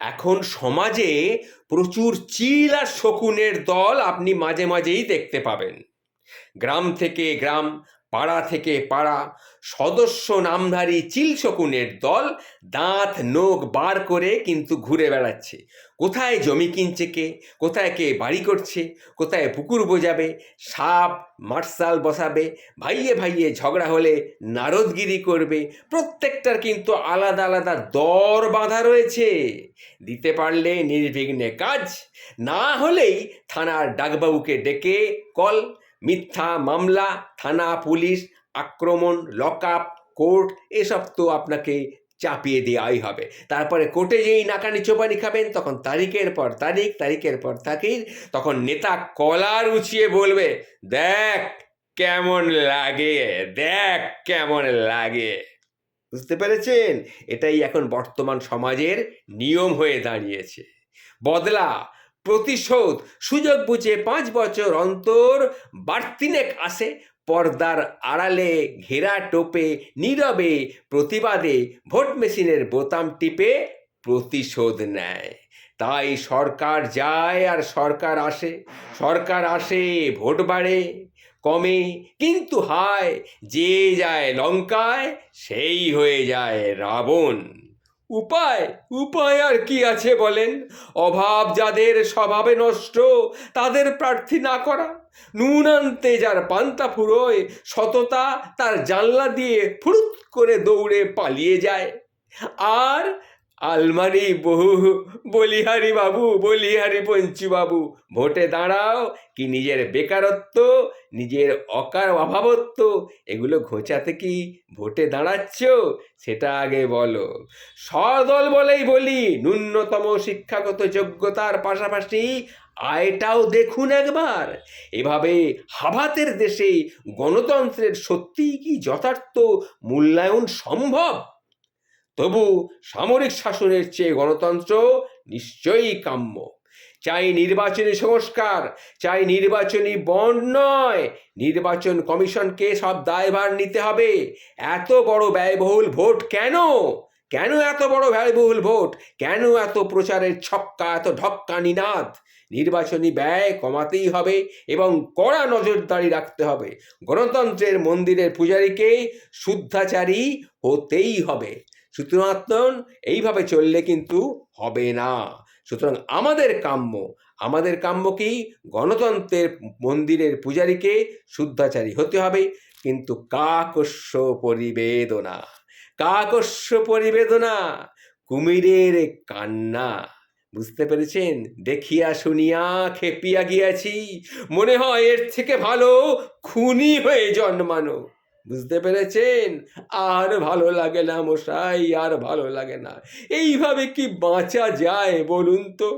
এখন সমাজে প্রচুর চিল আর শকুনের দল আপনি মাঝে মাঝেই দেখতে পাবেন। গ্রাম থেকে গ্রাম পাড়া থেকে পাড়া, সদস্য নামধারী চিল শকুনের দল দাঁত নোক বার করে কিন্তু ঘুরে বেড়াচ্ছে। কোথায় জমি কিনছে কে? কোথায় কে বাড়ি করছে? কোথায় পুকুর বোঝাবে? সাপ মার্শাল বসাবে? ভাইয়ে ভাইয়ে ঝগড়া হলে নারদগিরি করবে? প্রত্যেকটার কিন্তু আলাদা আলাদা দর বাঁধা রয়েছে। দিতে পারলে নির্বিঘ্নে কাজ, না হলেই থানার ডাকবাবুকে ডেকে কল। মিথ্যা মামলা, থানা পুলিশ, আক্রমণ লক আপ কোর্ট, এসব তো আপনাকে চাপিয়ে দেওয়াই হবে। তারপরে কোর্টে যেই নাকানি চোপানি খাবেন, তখন তারিখের পর তারিখ, তারিখের পর তারিখ, তখন নেতা কলার উঁচিয়ে বলবে, দেখ কেমন লাগে, দেখ কেমন লাগে। বুঝতে পেরেছেন? এটাই এখন বর্তমান সমাজের নিয়ম হয়ে দাঁড়িয়েছে। বদলা প্রতিশোধ। সুযোগ বুঝে পাঁচ বছর অন্তর বাড়তিনেক আসে। পর্দার আড়ালে ঘেরা টোপে, নীরবে প্রতিবাদে ভোট মেশিনের বোতাম টিপে প্রতিশোধ নেয়। তাই সরকার যায় আর সরকার আসে। সরকার আসে, ভোট বাড়ে, কমে, কিন্তু হায়, যে যায় লঙ্কায়, সেই হয়ে যায় রাবণ। উপায় উপায় আর কি আছে বলেন? অভাব যাদের স্বভাবে নষ্ট, তাদের প্রার্থী না করা। নুন আনতে যার পান্তা ফুরোয়, সততা তার জানলা দিয়ে ফুরুত করে দৌড়ে পালিয়ে যায়। আর আলমারি বহু, বলিহারি বাবু, বলিহারি পঞ্চু বাবু, ভোটে দাঁড়াও কি নিজের বেকারত্ব, নিজের অকার অভাবত্ব, এগুলো ঘোচাতে কি ভোটে দাঁড়াচ্ছ, সেটা আগে বলো। সদল বলেই বলি, ন্যূনতম শিক্ষাগত যোগ্যতার পাশাপাশি আয়টাও দেখুন একবার। এভাবে হাভাতের দেশে গণতন্ত্রের সত্যিই কি যথার্থ মূল্যায়ন সম্ভব? তবু সামরিক শাসনের চেয়ে গণতন্ত্র নিশ্চয়ই কাম্য। চাই নির্বাচনী সংস্কার, চাই নির্বাচনী বন্ড নয়, নির্বাচন কমিশনকে সব দায়ভার নিতে হবে। এত বড় ব্যয়বহুল ভোট কেন? কেন এত বড় ব্যয়বহুল ভোট? কেন এত প্রচারের ছক্কা, এত ঢক্কা নিনাদ? নির্বাচনী ব্যয় কমাতেই হবে এবং কড়া নজরদারি রাখতে হবে। গণতন্ত্রের মন্দিরের পূজারীকে শুদ্ধাচারী হতেই হবে। সুতরাং এইভাবে চললে কিন্তু হবে না। সুতরাং আমাদের কাম্য আমাদের কাম্য কি? গণতন্ত্রের মন্দিরের পূজারীকে শুদ্ধাচারী হতে হবে। কিন্তু কাকস্য পরিবেদনা কাকস্য পরিবেদনা, কুমিরের কান্না। বুঝতে পেরেছেন? দেখিয়া শুনিয়া খেপিয়া গিয়াছি। মনে হয় এর থেকে ভালো খুনি হয়ে জন্মানো। বুঝতে পেরেছেন? আর ভালো লাগে না মশাই, আর ভালো লাগে না। এইভাবে কি বাঁচা যায় বলুন তো?